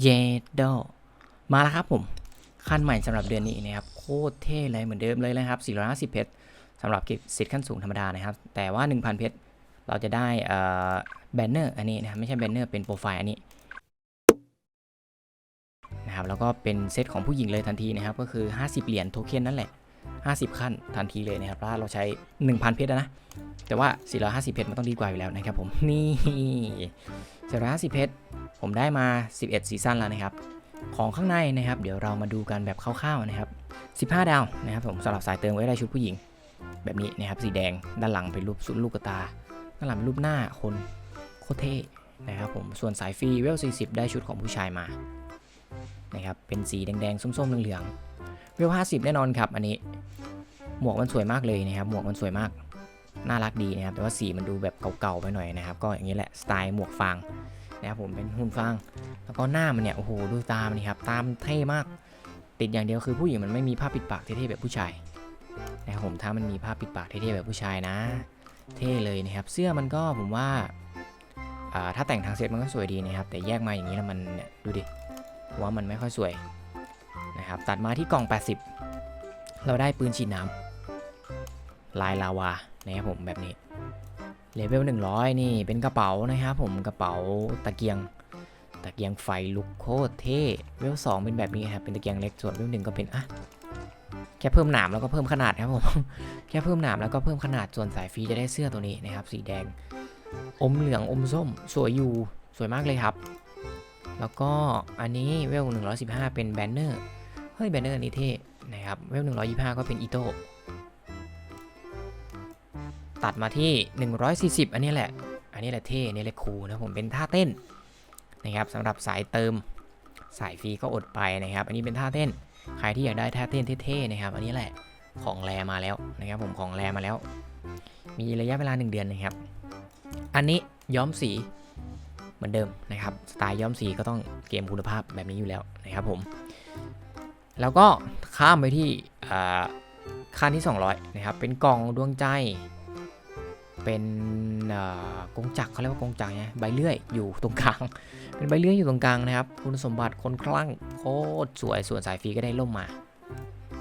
เยโดมาแล้วครับผมขั้นใหม่สำหรับเดือนนี้นะครับ โคตรเท่เลยเหมือนเดิมเลยนะครับ 450 เพชรสำหรับกิจสิทธิ์ขั้นสูงธรรมดานะครับ แต่ว่า 1,000 เพชรเราจะได้แบนเนอร์อันนี้นะครับไม่ใช่แบนเนอร์เป็นโปรไฟล์อันนี้นะครับแล้วก็เป็นเซตของผู้หญิงเลยทันทีนะครับ ก็คือ 50 เหรียญโทเค็นนั่นแหละ 50 ขั้นทันทีเลยนะครับถ้าเราใช้ 1,000 เพชรนะ แต่ว่า 450 เพชรมันต้องดีกว่าอยู่แล้วนะครับผมนี่450 เพชร ผมได้มา 11 ซีซั่นแล้วนะครับ ของข้างในนะครับ เดี๋ยวเรามาดูกันแบบคร่าวๆนะครับ 15 ดาวนะครับผมสำหรับสายเติมไว้ได้ชุดผู้หญิง แบบนี้นะครับสีแดงด้านหลังเป็นรูปสุดลูกกระตา ด้านหลังเป็นรูปหน้าคนโคตรเท่นะครับผมส่วนสายฟรีเวล 40 ได้ชุดของผู้ชายมานะครับเป็นสีแดงๆส้มๆเหลืองๆเวล 50 แน่นอนครับ อันนี้หมวกมันสวยมากเลยนะครับหมวกมันสวยมากน่ารักดีนะครับแต่ว่าสีมันดูแบบเก่าๆไปหน่อยนะครับก็อย่างนี้แหละสไตล์หมวกฟาง นะครับผมเป็นหุ่นฟาง แล้วก็หน้ามันเนี่ยโอ้โหดูตามันนี่ครับตามเท่มาก ติดอย่างเดียวคือผู้หญิงมันไม่มีผ้าปิดปากเท่ๆแบบผู้ชายนะครับผมถ้ามันมีผ้าปิดปากเท่ๆแบบผู้ชายนะ เท่เลยนะครับ เสื้อมันก็ผมว่าถ้าแต่งทางเซ็ตมันก็สวยดีนะครับ แต่แยกมาอย่างนี้แล้วมันเนี่ยดูดิว่ามันไม่ค่อยสวยนะครับตัดมาที่กล่อง 80 เราได้ปืนฉีดน้ำลายลาวานะครับผมแบบนี้ เลเวล100 นี่เป็นกระเป๋านะครับผมกระเป๋าตะเกียง ตะเกียงไฟลุกโคตรเท่เวล2เป็นแบบนี้ครับเป็นตะเกียงเล็กส่วนเวลหนึ่งก็เป็นอะแค่เพิ่มหนามแล้วก็เพิ่มขนาดครับผมแค่เพิ่มหนามแล้วก็เพิ่มขนาดส่วนสายฟรีจะได้เสื้อตัวนี้นะครับสีแดง อมเหลืองอมส้ม สวยอยู่สวยมากเลยครับ แล้วก็อันนี้เวล115 เป็นแบนเนอร์เฮ้ยแบนเนอร์นี้เท่นะครับเวล125 ก็เป็นอีโต้ ตัดมาที่ 140 อันนี้แหละ อันนี้แหละเท่อันนี่แหละคูลนะผมเป็นท่าเต้นนะครับสำหรับสายเติมสายฟรีก็อดไปนะครับ อันนี้เป็นท่าเต้น ใครที่อยากได้ท่าเต้นเท่ๆนะครับ อันนี้แหละของแรมาแล้วนะครับ ผมของแรมาแล้ว มีระยะเวลา 1 เดือนนะครับ อันนี้ย้อมสีเหมือนเดิมนะครับสไตล์ย้อมสีก็ต้องเกมคุณภาพแบบนี้อยู่แล้วนะครับผม แล้วก็ข้ามไปที่อ่าขั้นที่ 200 นะครับ เป็นกล่องดวงใจ เป็นเอ่อกงจักรเขาเรียกว่ากงจักรไงใบเลื่อยอยู่ตรงกลาง เป็นใบเลื่อยอยู่ตรงกลางนะครับ คุณสมบัติคนคลั่งโคตรสวยส่วนสายฟรีก็ได้ล่มมา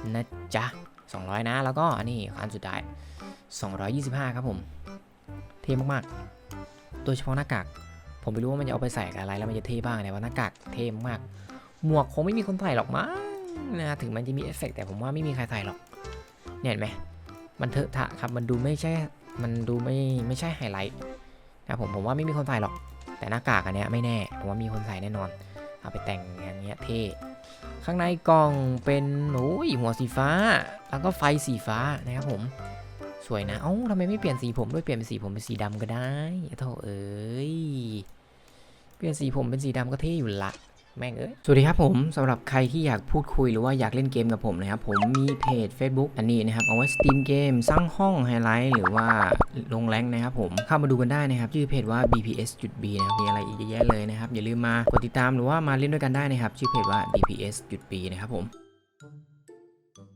นะจ๊ะ200 นะ แล้วก็นนี้อันสุดท้าย 225 ครับผม เท่มากๆ โดยเฉพาะหน้ากาก ผมไม่รู้ว่ามันจะเอาไปใส่กับอะไรแล้วมันจะเท่บ้างแต่ว่าหน้ากากเท่มาก หมวกคงไม่มีคนใส่หรอกมั้งนะถึงมันจะมีเอฟเฟกต์แต่ผมว่าไม่มีใครใส่หรอก เนี่ยเห็นไหมมันเถอะทะครับ มันดูไม่ใช่ มันดูไม่ไม่ใช่ไฮไลท์นะผมผมว่าไม่มีคนใส่หรอก แต่หน้ากากอันเนี้ยไม่แน่ ผมว่ามีคนใส่แน่นอน เอาไปแต่งอย่างเงี้ยเท่ข้างในกล่องเป็นโอ้ยหัวสีฟ้า แล้วก็ไฟสีฟ้านะครับผมสวยนะเอ้าทำไมไม่เปลี่ยนสีผมด้วยเปลี่ยนเป็นสีผมเป็นสีดำก็ได้โธ่เอ้ยเปลี่ยนสีผมเป็นสีดำก็เท่อยู่ละ แม่งเอ้ย สวัสดีครับผมสำหรับใครที่อยากพูดคุยหรือว่าอยากเล่นเกมกับผมนะครับ ผมมีเพจ Facebook อันนี้นะครับ เอาไว้สตรีมเกม สร้างห้องไฮไลท์หรือว่าลงแรงนะครับผมเข้ามาดูกันได้นะครับ ชื่อเพจว่า bps.b นะครับมีอะไรอีกเยอะแยะเลยนะครับ อย่าลืมมากดติดตามหรือว่ามาเล่นด้วยกันได้นะครับ ชื่อเพจว่า bps.b นะครับผม